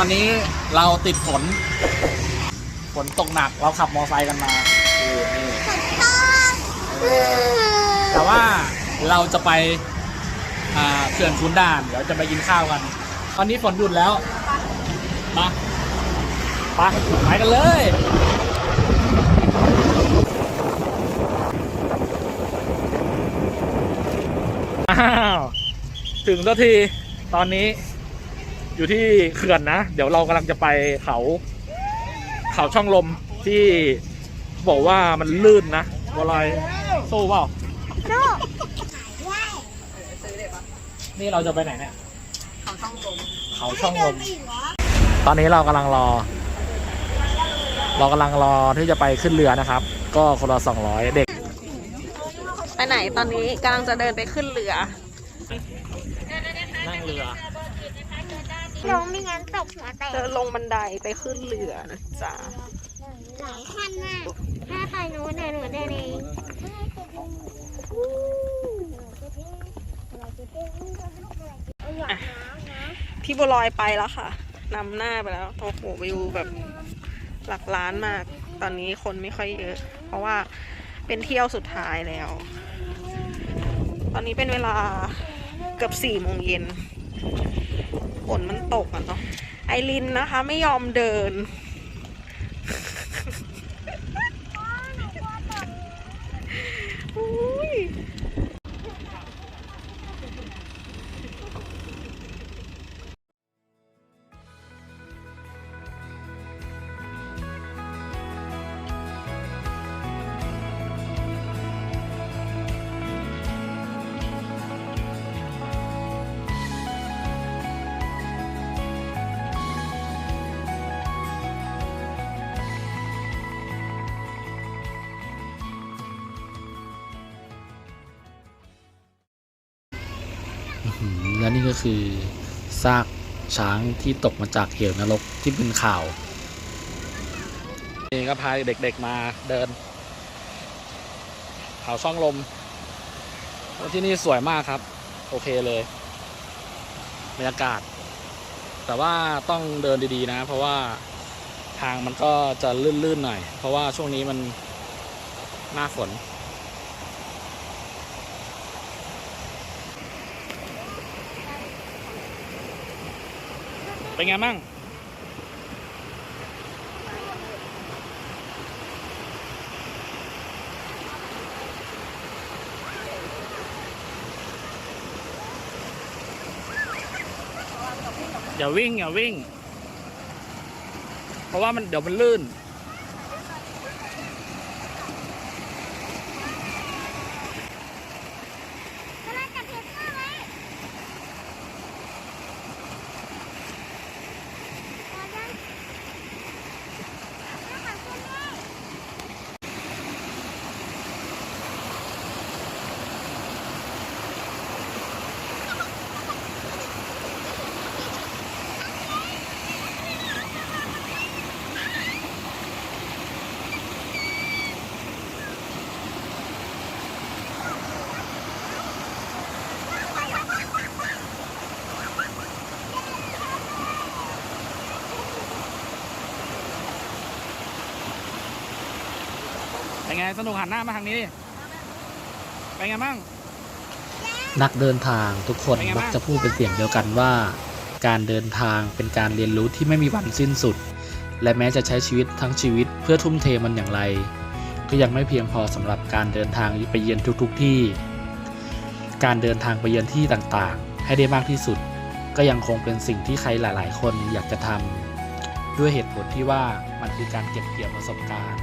อนนี้เราติดฝน ฝนตกหนักเราขับมอไซค์กันมาเออนี่แต่ว่าเราจะไปอ่าเขื่อนคุณด่าน เดี๋ยวจะไปกินข้าวกัน ตอนนี้ฝนหยุดแล้วมาไปไปกันเลย อ้าว ถึงสักทีตอนนี้ อยู่ที่เขื่อนนะ เดี๋ยวเรากำลังจะไปเขา เขาช่องลมที่บอกว่ามันลื่นนะวอลอยสู้เปล่านี่เราจะไปไหนเนี่ย เขาช่องลม เขาช่องลม ตอนนี้เรากำลังรอ เรากำลังรอที่จะไปขึ้นเรือนะครับ ก็คนละสองร้อยเด็ก ไปไหนตอนนี้กำลังจะเดินไปขึ้นเรือ นั่งเรือ ลงไม่งั้นตกหัวแตกเดินลงบันไดไปขึ้นเรือนะจ๊ะหลายขั้นมาก ถ้าไปหนูเดินหนูเดินเองพี่บัวลอยไปแล้วค่ะนำหน้าไปแล้วโอ้โหวิวแบบหลักล้านมาก ตอนนี้คนไม่ค่อยเยอะ เพราะว่าเป็นเที่ยวสุดท้ายแล้ว ตอนนี้เป็นเวลาเกือบสี่โมงเย็น ฝนมันตกอะเนาะไอรินนะคะ ไม่ยอมเดิน และนี่ก็คือซากช้างที่ตกมาจากเหวนรกที่เป็นข่าวนี่ก็พาเด็กๆมาเดินเขาช่องลม ที่นี่สวยมากครับ โอเคเลยบรรยากาศ แต่ว่าต้องเดินดีๆนะ เพราะว่าทางมันก็จะลื่นๆหน่อย เพราะว่าช่วงนี้มันหน้าฝน เป็นไงมั่งอย่าวิ่งอย่าวิ่ง เพราะว่ามันเดี๋ยวมันลื่น เป็นไงสนุกหันหน้ามาทางนี้ดิเป็นไงมั่งนักเดินทางทุกคนเป็นไงมักบ้างจะพูดเป็นเสียงเดียวกันว่า การเดินทางเป็นการเรียนรู้ที่ไม่มีวันสิ้นสุด และแม้จะใช้ชีวิตทั้งชีวิตเพื่อทุ่มเทมันอย่างไร ก็ยังไม่เพียงพอสำหรับการเดินทางไปเยือนทุกๆที่ การเดินทางไปเยือนที่ต่างๆ ให้ได้มากที่สุด ก็ยังคงเป็นสิ่งที่ใครหลาย ๆ คนอยากจะทำด้วยเหตุผลที่ว่ามันคือการเก็บเกี่ยวประสบการณ์